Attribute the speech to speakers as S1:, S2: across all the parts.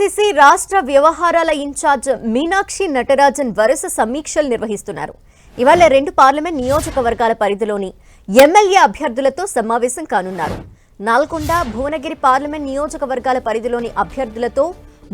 S1: AICC రాష్ట్ర వ్యవహారాల incharge Meenakshi Natarajan వరుస సమీక్షలు నిర్వహిస్తున్నారు. ఇవాళ రెండు పార్లమెంట్ నియోజకవర్గాల పరిధిలోని ఎమ్మెల్యే అభ్యర్థులతో సమావేశం కానున్నారు. నల్గొండ భువనగిరి పార్లమెంట్ నియోజకవర్గాల పరిధిలోని అభ్యర్థులతో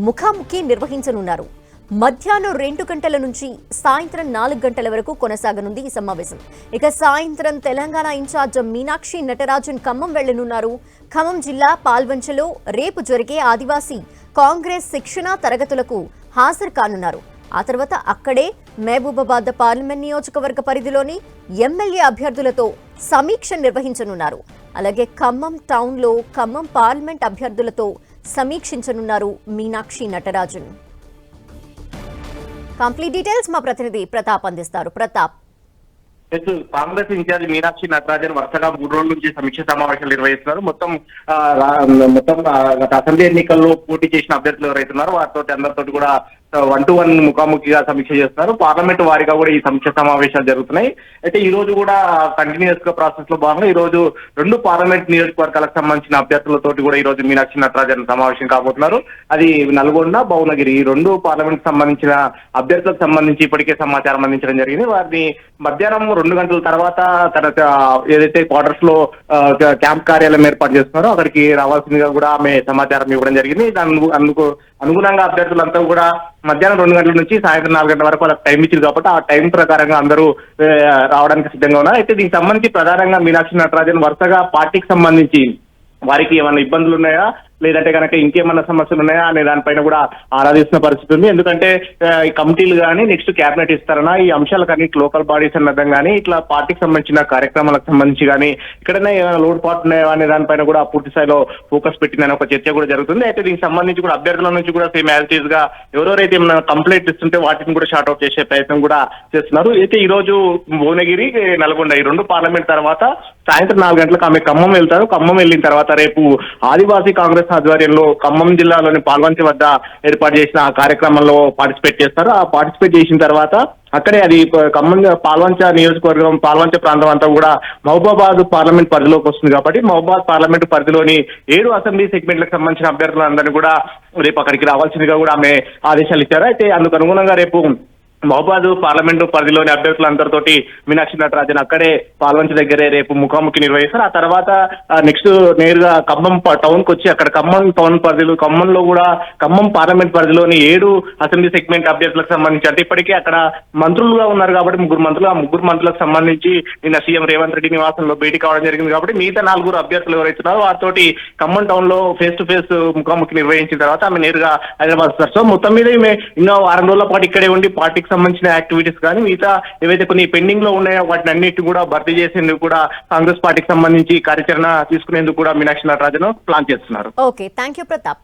S1: ముఖాముఖి నిర్వహించనున్నారు. మధ్యాహ్నం రెండు గంటల నుంచి సాయంత్రం నాలుగు గంటల వరకు కొనసాగనుంది ఈ సమావేశం. ఇక సాయంత్రం తెలంగాణ ఇన్ఛార్జ్ మీనాక్షి నటరాజన్ ఖమ్మం వెళ్ళనున్నారు. ఖమ్మం జిల్లా పాల్వంచలో రేపు జరిగే ఆదివాసీ కాంగ్రెస్ శిక్షణా తరగతులకు హాజరు కానున్నారు. ఆ తర్వాత అక్కడే మహబూబాబాద్ పార్లమెంట్ నియోజకవర్గ పరిధిలోని ఎమ్మెల్యే అభ్యర్థులతో సమీక్ష నిర్వహించనున్నారు. అలాగే ఖమ్మం టౌన్లో ఖమ్మం పార్లమెంట్ అభ్యర్థులతో సమీక్షించనున్నారు మీనాక్షి నటరాజన్. కంప్లీట్ డీటెయిల్స్ మా ప్రతినిధి ప్రతాప్ అందిస్తారు. ప్రతాప్.
S2: కాంగ్రెస్ ఇన్ఛార్జ్ మీనాక్షి నటరాజన్ వరుసగా మూడు రోజుల నుంచి సమీక్ష సమావేశాలు నిర్వహిస్తున్నారు. మొత్తం మొత్తం గత అసెంబ్లీ ఎన్నికల్లో పోటీ చేసిన అభ్యర్థులు ఎవరైతున్నారో వారితో అందరితో కూడా వన్ టు వన్ ముఖాముఖిగా సమీక్ష చేస్తున్నారు. పార్లమెంట్ వారిగా కూడా ఈ సమీక్ష సమావేశాలు జరుగుతున్నాయి. అయితే ఈ రోజు కూడా కంటిన్యూస్గా ప్రాసెస్లో భాగంగా ఈ రోజు రెండు పార్లమెంట్ నియోజకవర్గాలకు సంబంధించిన అభ్యర్థులతోటి కూడా ఈ రోజు మీనాక్షి నటరాజన్ సమావేశం కాబోతున్నారు. అది నల్గొండ భువనగిరి ఈ రెండు పార్లమెంట్ సంబంధించిన అభ్యర్థులకు సంబంధించి ఇప్పటికే సమాచారం అందించడం జరిగింది. వారిని మధ్యాహ్నం రెండు గంటల తర్వాత తన ఏదైతే క్వార్టర్స్లో క్యాంప్ కార్యాలయం ఏర్పాటు చేస్తున్నారో అక్కడికి రావాల్సిందిగా కూడా ఆమె సమాచారం ఇవ్వడం జరిగింది. దాని అందుకు అనుగుణంగా అభ్యర్థులంతా కూడా మధ్యాహ్నం రెండు గంటల నుంచి సాయంత్రం నాలుగు గంటల వరకు వాళ్ళకి టైం ఇచ్చింది కాబట్టి ఆ టైం ప్రకారంగా అందరూ రావడానికి సిద్ధంగా ఉన్నారు. అయితే దీనికి సంబంధించి ప్రధానంగా మీనాక్షి నటరాజన్ వరుసగా పార్టీకి సంబంధించి వారికి ఏమైనా ఇబ్బందులు ఉన్నాయా? లేదంటే కనుక ఇంకేమన్నా సమస్యలు ఉన్నాయా అనే దానిపైన కూడా ఆరాధిస్తున్న పరిస్థితి ఉంది. ఎందుకంటే ఈ కమిటీలు కానీ నెక్స్ట్ క్యాబినెట్ ఇస్తారనా ఈ అంశాలకని లోకల్ బాడీస్ అన్నదం కానీ ఇట్లా పార్టీకి సంబంధించిన కార్యక్రమాలకు సంబంధించి కానీ ఇక్కడనే ఏమైనా లోటుపాటు ఉన్నాయా అనే దానిపైన కూడా పూర్తి స్థాయిలో ఫోకస్ పెట్టిందని ఒక చర్చ కూడా జరుగుతుంది. అయితే దీనికి సంబంధించి కూడా అభ్యర్థుల నుంచి కూడా సేమ్ యాజిటీస్గా ఎవరెవరైతే ఏమైనా కంప్లైంట్ ఇస్తుంటే వాటిని కూడా షార్ట్ అవుట్ చేసే ప్రయత్నం కూడా చేస్తున్నారు. అయితే ఈ రోజు భువనగిరి నల్గొండ ఈ రెండు పార్లమెంట్ తర్వాత సాయంత్రం నాలుగు గంటలకు ఆమె ఖమ్మం వెళ్తారు. ఖమ్మం వెళ్ళిన తర్వాత రేపు ఆదివాసీ కాంగ్రెస్ ఆధ్వర్యంలో ఖమ్మం జిల్లాలోని పాల్వంచి వద్ద ఏర్పాటు చేసిన ఆ కార్యక్రమంలో పార్టిసిపేట్ చేస్తారు. ఆ పార్టిసిపేట్ చేసిన తర్వాత అక్కడే అది ఖమ్మం పాల్వంచ నియోజకవర్గం పాల్వంచ ప్రాంతం అంతా కూడా మహబూబాబాద్ పార్లమెంట్ పరిధిలోకి వస్తుంది కాబట్టి మహబూబాద్ పార్లమెంట్ పరిధిలోని ఏడు అసెంబ్లీ సెగ్మెంట్లకు సంబంధించిన అభ్యర్థులందరినీ కూడా రేపు అక్కడికి రావాల్సిందిగా కూడా ఆమె ఆదేశాలు ఇచ్చారు. అయితే అందుకు అనుగుణంగా రేపు మహబాద్ పార్లమెంటు పరిధిలోని అభ్యర్థులందరితోటి మీనాక్షి నటరాజన్ అక్కడే పాల్వంచ దగ్గరే రేపు ముఖాముఖి నిర్వహిస్తారు. ఆ తర్వాత నెక్స్ట్ నేరుగా ఖమ్మం టౌన్కు వచ్చి అక్కడ ఖమ్మం టౌన్ పరిధిలో ఖమ్మంలో కూడా ఖమ్మం పార్లమెంట్ పరిధిలోని ఏడు అసెంబ్లీ సెగ్మెంట్ అభ్యర్థులకు సంబంధించి అంటే ఇప్పటికే అక్కడ మంత్రులుగా ఉన్నారు కాబట్టి ముగ్గురు మంత్రులు ఆ ముగ్గురు మంత్రులకు సంబంధించి నిన్న సీఎం రేవంత్ రెడ్డి నివాసంలో భేటీ కావడం జరిగింది కాబట్టి మిగతా నలుగురు అభ్యర్థులు ఎవరైతున్నారో వారితోటి ఖమ్మం టౌన్లో ఫేస్ టు ఫేస్ ముఖాముఖి నిర్వహించిన తర్వాత ఆమె నేరుగా హైదరాబాద్ వస్తారు. సో మొత్తం మీద ఈమె వారం రోజుల పాటు ఇక్కడే ఉండి పార్టీ పార్టీకి సంబంధించిన యాక్టివిటీస్ కానీ మిగతా ఏవైతే కొన్ని పెండింగ్లో ఉన్నాయో వాటిని అన్నిటి కూడా భర్తీ చేసేందుకు కూడా కాంగ్రెస్ పార్టీకి సంబంధించి కార్యాచరణ తీసుకునేందుకు కూడా మీనాక్షి నటరాజన్ ప్లాన్ చేస్తున్నారు.
S1: Okay thank you Pratap